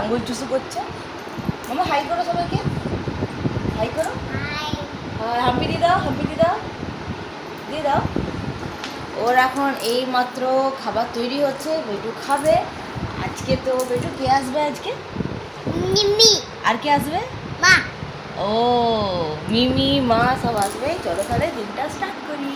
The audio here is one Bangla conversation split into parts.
আঙুল চুষু করছে। মামা হাই করো সবাইকে। হাই করো। হাম্পি দিয়ে দাও হাম্পি দিয়ে দাও দিয়ে দাও। ওর এখন এই মাত্র খাবার তৈরি হচ্ছে বেটু খাবে। আজকে তো বেটু কে আসবে আজকে? নিম্মি আর কে আসবে? মা। ও মিমি মা সব আসবে। চলো তাহলে দিনটা স্টার্ট করি।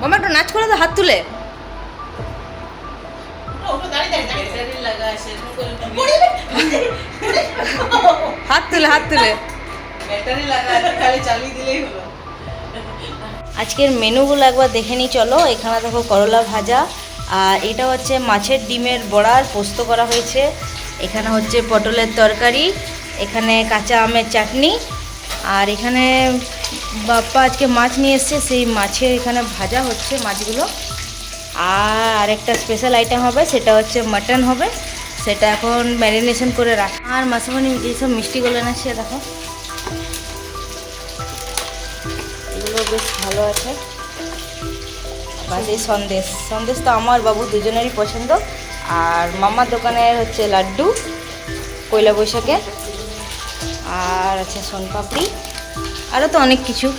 মামা একটু নাচ করে দাও হাত তুলে। হাত তুলে হাত তুলে। আজকের মেনুগুলো একবার দেখে নিই, চলো। এখানে দেখো করলা ভাজা, আর এটা হচ্ছে মাছের ডিমের বড়ার পোস্ত করা হয়েছে। এখানে হচ্ছে পটলের তরকারি, এখানে কাঁচা আমের চাটনি, আর এখানে বাপ্পা আজকে মাছ নিয়ে এসছে, সেই মাছের এখানে ভাজা হচ্ছে মাছগুলো। আর একটা স্পেশাল আইটেম হবে, সেটা হচ্ছে মাটন হবে। সেটা এখন ম্যারিনেশন করে রাখ। আর মাসেমানি যেসব মিষ্টিগুলো এনেছে দেখো। এগুলো বেশ ভালো আছে। বাস সন্দেশ। সন্দেশ তো আমার বাবু দুজনেরই পছন্দ। আর মামার দোকানের হচ্ছে লাড্ডু, পয়লা বৈশাখে আর আছে সোনপাপড়ি। আরও তো অনেক কিছু।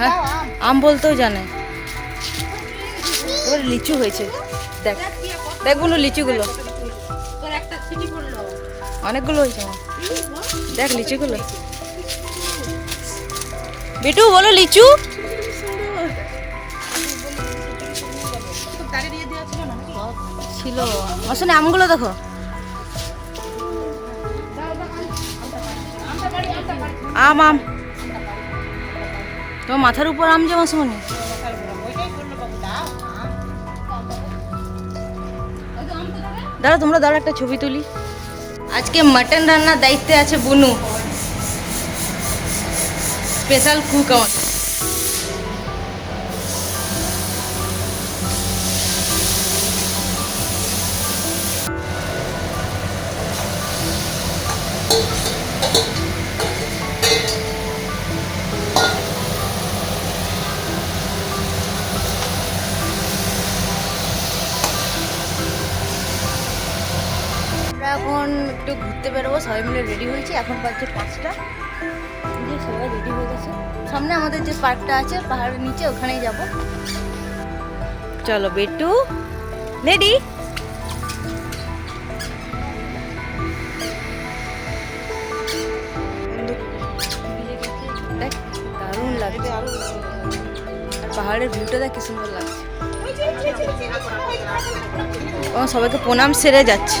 হ্যাঁ, আম বলতেও জানে। ওর লিচু হয়েছে। দেখ দেখগুলো লিচুগুলো। অনেকগুলো হয়েছে। দেখ লিচুগুলো। বিটু বলো লিচু। ছিল আসলে আমগুলো দেখো। আম আম। তোমার মাথার উপর আম যেমন শুনি দাঁড়া, তোমরা দাঁড়া, একটা ছবি তুলি। আজকে মাটন রান্নার দায়িত্বে আছে বুনু। স্পেশাল কুক আমাদের। ঘুরতে বেরোবো, সবাই মিলে রেডি হয়েছি। এখন বাজছে পাঁচটা। যে সবাই রেডি হয়ে গেছে। সামনে আমাদের যে পার্কটা আছে, পাহাড়ের নিচে, ওখানেই যাব। চলো, বেটু রেডি দারুণ লাগছে। পাহাড়ের ভিউটা দেখ, কি সুন্দর লাগছে। সবাইকে প্রণাম, সেরে যাচ্ছে।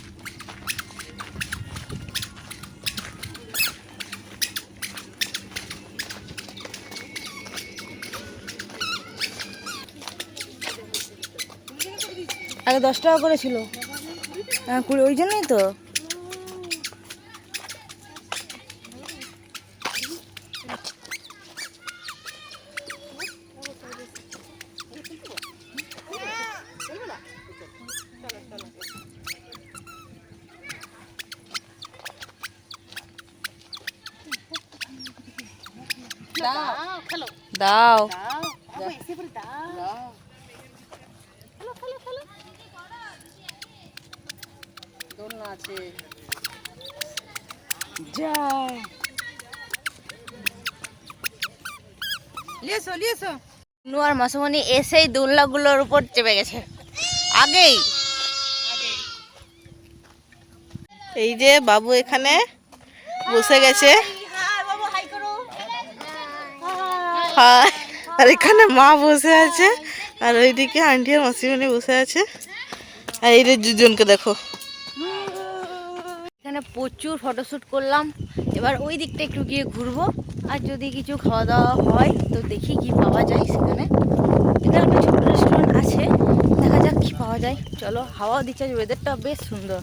আগে দশ টাকা করে ছিল। হ্যাঁ কুড়ি ওই জন্যই তো। দাও দাও। দোলনা আছে। যা। লিয়েছো লিয়েছো। নু আর এসেই দোলনাগুলোর উপর চেপে গেছে। আগেই। এই যে বাবু এখানে বসে গেছে। আর এখানে মা বসে আছে। আর ওইদিকে আন্টি আর মাসিমণি বসে আছে। আর এই দুজনকে দেখো। এখানে প্রচুর ফটোশ্যুট করলাম। এবার ওই দিকটা একটু গিয়ে ঘুরবো। আর যদি কিছু খাওয়া দাওয়া হয়, তো দেখি কি পাওয়া যায় সেখানে। এখানে একটা রেস্টুরেন্ট আছে। দেখা যাক কি পাওয়া যায়। চলো হাওয়া দিচ্ছে ওয়েদারটা বেশ সুন্দর।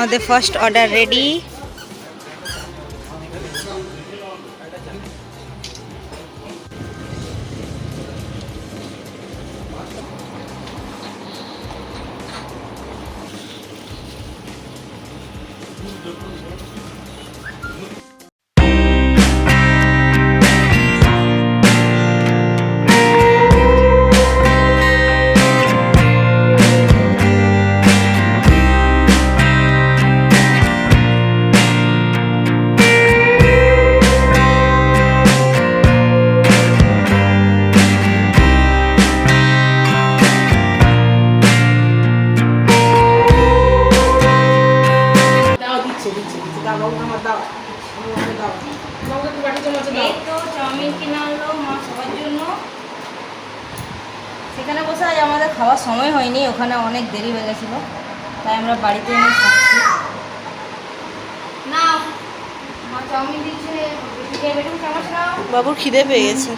আমাদের ফার্স্ট অর্ডার রেডি দাও। বাবুকে একটু বাটি চামচে দাও। তো চাউমিন কিনে আনলো মা সবার জন্য। সেখানে বসে আজ আমাদের খাওয়ার সময় হয়নি ওখানে অনেক দেরি হয়ে গেছিল তাই আমরা বাড়িতে এনে খাচ্ছি। না মা চাউমিন দিচ্ছে বাবুর খিদে পেয়ে গেছে।